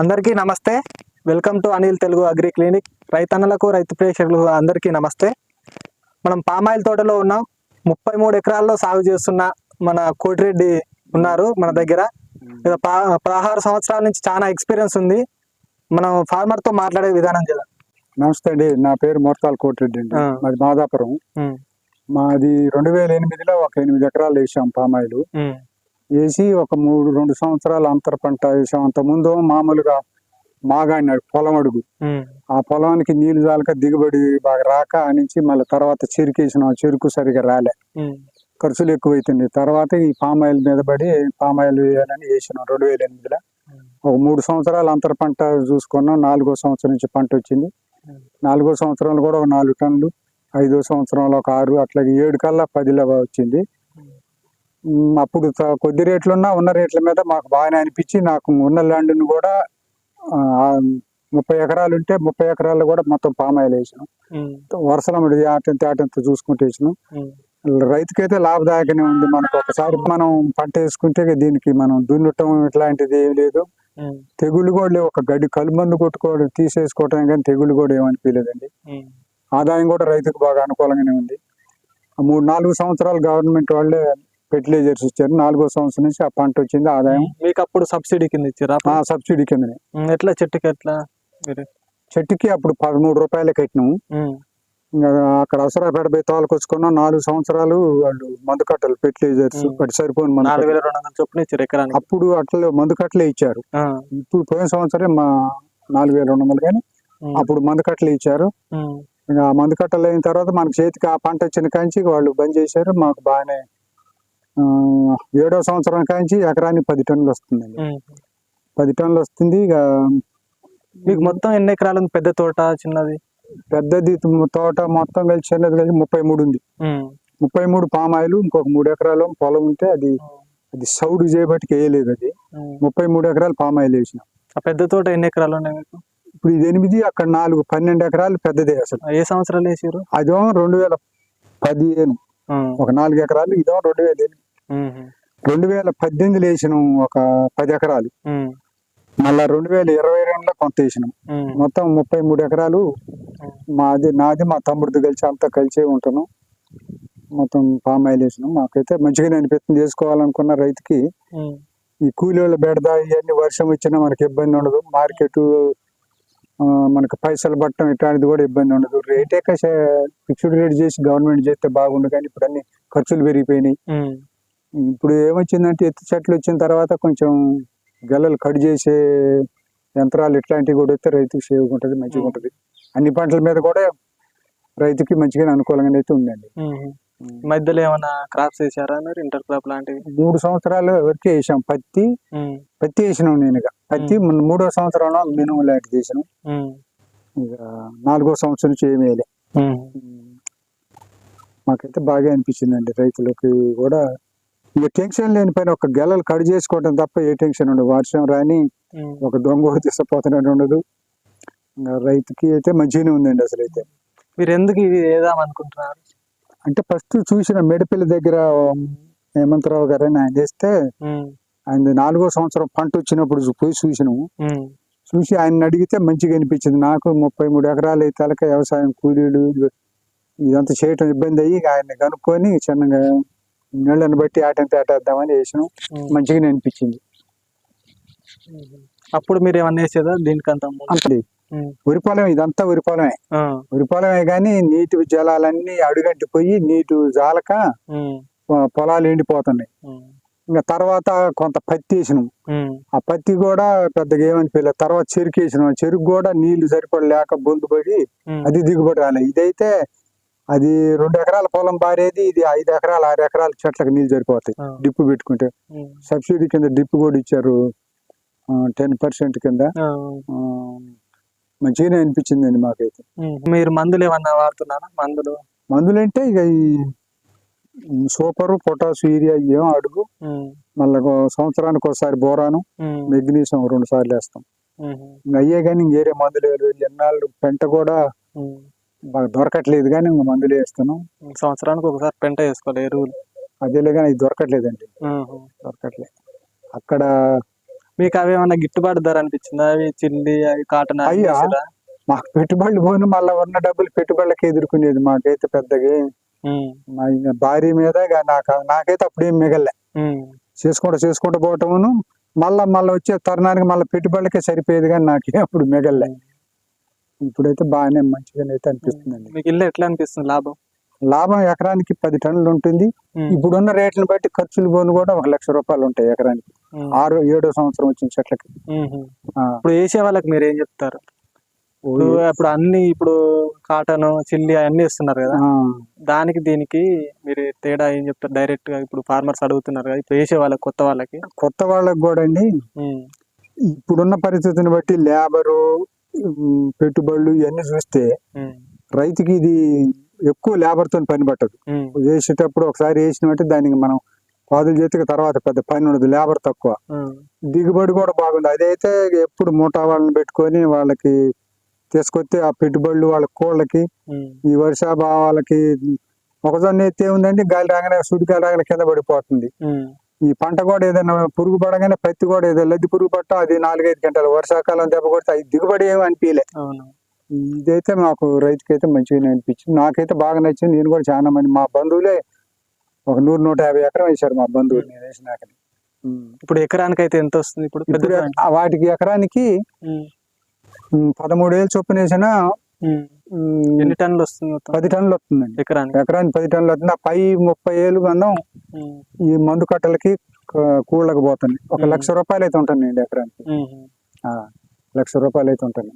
అందరికీ నమస్తే. Welcome to Anil Telugu agri clinic. రైతన్నలకు రైతు ప్రేక్షకులకు అందరికీ నమస్తే. మనం పామాయిల్ తోటలో ఉన్నాం. ముప్పై మూడు ఎకరాల్లో సాగు చేస్తున్న మన కోటిరెడ్డి ఉన్నారు మన దగ్గర. పదహారు సంవత్సరాల నుంచి చాలా ఎక్స్పీరియన్స్ ఉంది. మనం farmer తో మాట్లాడే విధానం చేద్దాం. నమస్తే అండి. నా పేరు మోర్తాల్ కోటిరెడ్డి అండి. మాది మాదాపురం. మాది రెండు వేల ఎనిమిదిలో ఒక ఎనిమిది ఎకరాలు వేసాం పామాయిలు. వేసి ఒక మూడు రెండు సంవత్సరాలు అంతర పంట వేసాం. అంత ముందు మామూలుగా మాగాడిన పొలం అడుగు. ఆ పొలానికి నీళ్ళు చాలక దిగుబడి బాగా రాక ఆ నుంచి మళ్ళీ తర్వాత చెరుకేసిన. చెరుకు సరిగా రాలే. ఖర్చులు ఎక్కువైతుంది. తర్వాత ఈ పామాయిల్ మీద పడి పామాయిల్ వేయాలని వేసినాం రెండు వేల ఎనిమిదిలో. ఒక మూడు సంవత్సరాలు అంతర పంట చూసుకున్నాం. నాలుగో సంవత్సరం నుంచి పంట వచ్చింది. నాలుగో సంవత్సరంలో కూడా ఒక నాలుగు టన్నులు ఐదో సంవత్సరంలో ఒక ఆరు అట్లాగే ఏడు కల్లా పదిలో వచ్చింది. అప్పుడు కొద్ది రేట్లు ఉన్నా రేట్ల మీద మాకు బాగానే అనిపించి నాకు ఉన్న ల్యాండ్ని కూడా ముప్పై ఎకరాలు ఉంటే ముప్పై ఎకరాల్లో కూడా మొత్తం పామాయిల్ వేసినాం. ఉమ్, వరుసలమ్మడి ఆటంత ఆటంత చూసుకుంటూ వేసినాం. రైతుకైతే లాభదాయకనే ఉంది మనకు ఒకసారి మనం పంట వేసుకుంటే దీనికి మనం దున్నటం ఇట్లాంటిది ఏం లేదు. తెగులు కూడా ఒక గడ్డి కలుమందు కొట్టుకోవడం తీసేసుకోవటం కానీ తెగులు కూడా ఏమనిపించలేదండి ఆదాయం కూడా రైతుకు బాగా అనుకూలంగానే ఉంది. మూడు నాలుగు సంవత్సరాలు గవర్నమెంట్ వాళ్ళే ఫెర్టిలైజర్స్ ఇచ్చారు. నాలుగో సంవత్సరం నుంచి ఆ పంట వచ్చింది ఆదాయం. మీకు అప్పుడు సబ్సిడీ కింద ఇచ్చారా? ఆ సబ్సిడీ కిందనే. ఎట్లా చెట్టుకి ఎట్లా చెట్టుకి అప్పుడు పదమూడు రూపాయలు కట్టినాము. అక్కడ అవసరపేట పోయి తోలుకొచ్చుకున్నాం నాలుగు సంవత్సరాలు వాళ్ళు మందు కట్టలు ఫెర్టిలైజర్స్. వాటి సరిపోయిన మందు అప్పుడు అట్లే మందు కట్టలే ఇచ్చారు. ఇప్పుడు పోయిన సంవత్సరం మా నాలుగు వేల రెండు వందలు కానీ అప్పుడు మందు కట్టలు ఇచ్చారు. ఇంకా ఆ మందు కట్టలు అయిన తర్వాత మనకి చేతికి ఆ పంట వచ్చిన కాంచి వాళ్ళు బంద్ చేశారు. మాకు బాగానే ఏడో సంవత్సరం కాంచి ఎకరానికి పది టన్నులు వస్తుందండి. పది టన్నులు వస్తుంది ఇక మీకు మొత్తం ఎన్ని ఎకరాలు పెద్ద తోట చిన్నది? పెద్దది తోట మొత్తం కలిసి చిన్నది కలిసి ముప్పై మూడు ఉంది. ముప్పై మూడు పామాయిలు ఇంకొక మూడు ఎకరాలు పొలం ఉంటే అది అది సౌడు చేయబట్టి వేయలేదు అది. ముప్పై మూడు ఎకరాలు పామాయిల్ వేసినాం. పెద్ద తోట ఎన్ని ఎకరాలు ఉన్నాయి మీకు? ఇప్పుడు ఇది ఎనిమిది అక్కడ నాలుగు పన్నెండు ఎకరాలు పెద్దదే అసలు. ఏ సంవత్సరాలు వేసారు అదేమో రెండు వేల పదిహేను. ఒక నాలుగు ఎకరాలు ఇదేమో రెండు వేల ఎనిమిది. రెండు వేల పద్దెనిమిదిలో వేసినాం ఒక పది ఎకరాలు మళ్ళా రెండు వేల ఇరవై రెండులో కొంత వేసినాం. మొత్తం ముప్పై మూడు ఎకరాలు మాది నాది మా తమ్ముడిది కలిసి అంతా కలిసే ఉంటాను మొత్తం పామ్ ఆయిల్ వేసినాం. మాకైతే మంచిగానే అనిపిస్తుంది చేసుకోవాలనుకున్న రైతుకి. ఈ కూలీల బెడద ఇవన్నీ వర్షం వచ్చినా మనకి ఇబ్బంది ఉండదు. మార్కెట్ మనకి పైసలు పట్టడం ఇట్లాంటిది కూడా ఇబ్బంది ఉండదు. రేటే ఫిక్స్డ్ రేట్ చేసి గవర్నమెంట్ చేస్తే బాగుండు కానీ ఇప్పుడు అన్ని ఖర్చులు పెరిగిపోయినాయి. ఇప్పుడు ఏమొచ్చిందంటే ఎత్తు చెట్లు వచ్చిన తర్వాత కొంచెం గెలలు కట్ చేసే యంత్రాలు ఇట్లాంటివి కూడా వస్తే రైతుకి సేవ్ ఉంటుంది మంచిగా ఉంటుంది. అన్ని పంటల మీద కూడా రైతుకి మంచిగానే అనుకూలంగా అయితే ఉందండి. మధ్యలో ఏమైనా క్రాప్స్ వేసారా మీరు ఇంటర్ క్రాప్ లాంటివి? మూడు సంవత్సరాలు వరకే వేసాం. పత్తి పత్తి వేసినాం నేను ఇక పత్తి మూడో సంవత్సరంలో మినుము లాంటిది వేసినాం. ఇక నాలుగో సంవత్సరం నుంచి ఏమీ వేయలే. మాకైతే బాగా అనిపించిందండి రైతులకి కూడా ఇక టెన్షన్ లేని పైన ఒక గెలలు కట్ చేసుకోవడం తప్ప ఏ టెన్షన్ ఉండదు. వర్షం రాని. ఒక దొంగ కూడా తీసుకుపోతున్నట్టు ఉండదు రైతుకి అయితే మంచిగానే ఉందండి అసలు అయితే. మీరు ఎందుకు ఇవి వేద్దాం అనుకుంటున్నారు అంటే ఫస్ట్ చూసిన మెడపిల్లి దగ్గర హేమంతరావు గారు అని ఆయన చేస్తే ఆయన నాలుగో సంవత్సరం పంట వచ్చినప్పుడు పోయి చూసినాము చూసి ఆయన అడిగితే మంచిగా అనిపించింది. నాకు ముప్పై మూడు ఎకరాలు అయితే వ్యవసాయం కూలీలు ఇదంతా చేయటం ఇబ్బంది అయ్యి ఇక ఆయన్ని కనుక్కొని చిన్నగా నీళ్ళని బట్టి ఆటంత ఆటేద్దామని వేసినాం ఉమ్, మంచిగానే అనిపించింది. అప్పుడు మీరు ఏమన్నా వేసేదా దీనికంత ముందు? అంతే ఉమ్, వరి పొలం ఇదంతా వరి పొలమే ఆ, వరి పొలమే కానీ నీటి జలాలన్నీ అడుగంటి పోయి నీటి జాలక పొలాలు ఎండిపోతున్నాయి. ఇంకా తర్వాత కొంత పత్తి వేసినాం. ఆ పత్తి కూడా పెద్దగా ఏమనిపించలేదు. తర్వాత చెరుకు వేసినాం. చెరుకు కూడా నీళ్ళు సరిపడలేక బొందు పడి ఉమ్, అది దిగుబడి రాలేదు. ఇదైతే అది రెండు ఎకరాల పొలం బారేది ఇది ఐదు ఎకరాలు ఆరు ఎకరాల చెట్లకు నీళ్ళు సరిపోతాయి. డిప్పు పెట్టుకుంటే. సబ్సిడీ కింద డిప్పు కూడా ఇచ్చారు. టెన్ పర్సెంట్ కింద. మంచిగానే అనిపించిందండి మాకైతే. ఉమ్. మీరు మందులు ఏమన్నా వాడుతున్నారా? మందులు? మందులంటే ఇక ఈ సూపరు పొటాసు యూరియా ఏం అడుగు. మళ్ళీ సంవత్సరానికి ఒకసారి బోరాను. మెగ్నీషియం రెండు సార్లు వేస్తాం. అయ్యే కానీ ఇంకేరే మందులు ఎన్నాళ్ళు పెంట కూడా. బాగా దొరకట్లేదు కానీ ఇంకా మందులు వేస్తున్నాం. సంవత్సరానికి ఒకసారి పెంట వేసుకోవాలి ఎరువులు అదేలే కానీ ఇది దొరకట్లేదండి దొరకట్లేదు అక్కడ మీకు అవి ఏమన్నా గిట్టుబాటు ధర అనిపించిందా? అవి చిల్లి అవి కాటన్ అవి అయ్యా. మాకు పెట్టుబడులు పోను మళ్ళీ ఉన్న డబ్బులు పెట్టుబడులకి ఎదుర్కొనేది మాకైతే పెద్దగా. భార్య మీద నాకు నాకైతే అప్పుడేం మిగలే చేసుకుంటూ చేసుకుంటూ పోవటమును మళ్ళా మళ్ళీ వచ్చే తరుణానికి మళ్ళీ పెట్టుబడులకే సరిపోయేది కానీ నాకే అప్పుడు మిగలే ఇప్పుడైతే బాగానే మంచిగానే అయితే అనిపిస్తుందండి. మీకు ఇల్లు ఎట్లా అనిపిస్తుంది లాభం? లాభం ఎకరానికి పది టన్నులు ఉంటుంది ఇప్పుడున్న రేట్లను బట్టి ఖర్చులు పోను కూడా ఒక లక్ష రూపాయలు ఉంటాయి ఎకరానికి. ఆరు ఏడో సంవత్సరం వచ్చిన చెట్లకి. ఇప్పుడు వేసే వాళ్ళకి మీరు ఏం చెప్తారు? ఇప్పుడు అన్ని ఇప్పుడు కాటన్ చిల్లి అవన్నీ ఇస్తున్నారు కదా. దానికి దీనికి మీరు తేడా ఏం చెప్తారు? డైరెక్ట్గా ఇప్పుడు ఫార్మర్స్ అడుగుతున్నారు కదా ఇప్పుడు వేసే వాళ్ళకి కొత్త వాళ్ళకి. కొత్త వాళ్ళకి కూడా అండి ఇప్పుడున్న పరిస్థితిని బట్టి లేబరు పెట్టుబడులు ఇవన్నీ చూస్తే రైతుకి ఇది ఎక్కువ లేబర్తో పని పట్టదు. వేసేటప్పుడు ఒకసారి వేసినట్టు దానికి మనం పాదులు చేతికి తర్వాత పెద్ద పని ఉండదు లేబర్ తక్కువ. దిగుబడి కూడా బాగుంది. అదైతే ఎప్పుడు మూటా వాళ్ళని పెట్టుకొని వాళ్ళకి తీసుకొస్తే ఆ పెట్టుబడులు వాళ్ళ కోళ్ళకి ఈ వర్షాభావాలకి మొక్కజొన్న ఎత్తే ఉందంటే గాలి రాగానే సుడిగాలి రాగానే కింద పడిపోతుంది. ఈ పంట కూడా ఏదైనా పురుగు పడగానే పత్తి కూడా ఏదో లద్ది పురుగు పట్ట అది నాలుగైదు గంటలు వర్షాకాలం దెబ్బ కొడితే అది దిగుబడి ఏమి అనిపించలే అవును. ఇదైతే మాకు రైతుకి అయితే మంచిగానే అనిపించింది. నాకైతే బాగా నచ్చింది. నేను కూడా చాలా మంది మా బంధువులే ఒక నూరు నూట యాభై ఎకరం వేశారు మా బంధువులు. నేను వేసినాక ఇప్పుడు ఎకరానికి అయితే ఎంత వస్తుంది? ఇప్పుడు వాటికి ఎకరానికి పదమూడు వేలు చొప్పున వేసిన ఎన్ని టన్నులు వస్తుంది పది టన్నులు వస్తుందండి. ఎకరానికి? ఎకరానికి పది టన్నులు వస్తుంది? ఆ పై ముప్పై ఏళ్ళు ఉమ్, ఈ మందు కట్టలకి కూళ్ళకి పోతుంది. ఒక. లక్ష రూపాయలు అయితే ఉంటుందండి ఎకరానికి. ఉమ్, ఆ, లక్ష రూపాయలు అయితే ఉంటుంది.